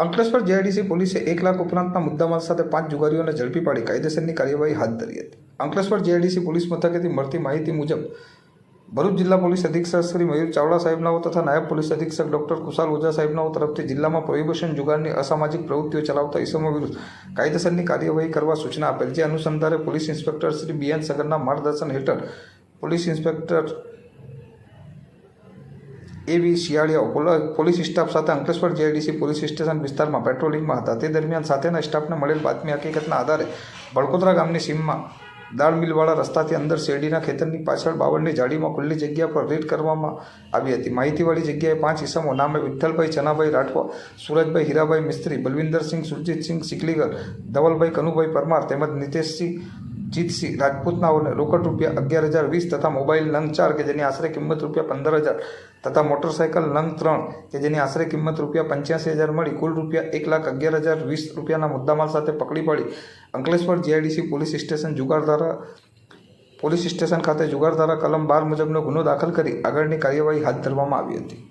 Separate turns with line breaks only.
Ankleshwar JIDC પોલીસે એક લાખ ઉપરાંતના મુદ્દામાલ સાથે પાંચ જુગારીઓને ઝડપી પાડી કાયદેસરની કાર્યવાહી હાથ ધરી હતી. અંકલેશ્વર જેઆઈડીસી પોલીસ મથકેથી મળતી માહિતી મુજબ, ભરૂચ જિલ્લા પોલીસ અધિક્ષક શ્રી મયુર ચાવડા સાહેબનાઓ તથા નાયબ પોલીસ અધિક્ષક ડોક્ટર કુશાલ ઓઝા સાહેબનાઓ તરફથી જિલ્લામાં પ્રોહિબિશન જુગારની અસામાજિક પ્રવૃત્તિઓ ચલાવતા ઇસમો વિરુદ્ધ કાયદેસરની કાર્યવાહી કરવા સૂચના આપેલ. જે અનુસંધાને police inspector Shri B N સગરના માર્ગદર્શન હેઠળ પોલીસ ઇન્સ્પેક્ટર એવી શિયાળિયાઓ પોલીસ સ્ટાફ સાથે અંકલેશ્વર જીઆઈડીસી પોલીસ સ્ટેશન વિસ્તારમાં પેટ્રોલિંગમાં હતા. તે દરમિયાન સાથેના સ્ટાફને મળેલ બાતમી હકીકતના આધારે બળકોતરા ગામની સીમમાં દાળ મિલવાળા રસ્તાથી અંદર શેરડીના ખેતરની પાછળ બાવળની જાળીમાં ખુલ્લી જગ્યા પર રેડ કરવામાં આવી હતી. માહિતીવાળી જગ્યાએ પાંચ ઇસમો નામે વિઠ્ઠલભાઈ, ચનાભાઈ રાઠવા, સુરજભાઈ, હીરાભાઈ મિસ્ત્રી, બલવિંદરસિંહ, સુરજીતસિંહ સિકલીગર ધવલભાઈ, કનુભાઈ પરમાર તેમજ નિતેશસિંહ જીતસિંહ રાજપૂતનાઓને રોકડ રૂપિયા અગિયાર હજાર વીસ તથા મોબાઈલ નંગ ચાર કે જેની આશરે કિંમત રૂપિયા પંદર હજાર તથા મોટરસાયકલ નંગ ત્રણ કે જેની આશરે કિંમત રૂપિયા પંચ્યાસી હજાર મળી, કુલ રૂપિયા એક લાખ અગિયાર હજાર વીસ રૂપિયાના મુદ્દામાલ સાથે પકડી પડી. અંકલેશ્વર જીઆઈડીસી પોલીસ સ્ટેશન જુગાર દ્વારા પોલીસ સ્ટેશન ખાતે જુગાર ધારા કલમ બાર મુજબનો ગુનો દાખલ કરી આગળની કાર્યવાહી હાથ ધરવામાં આવી હતી.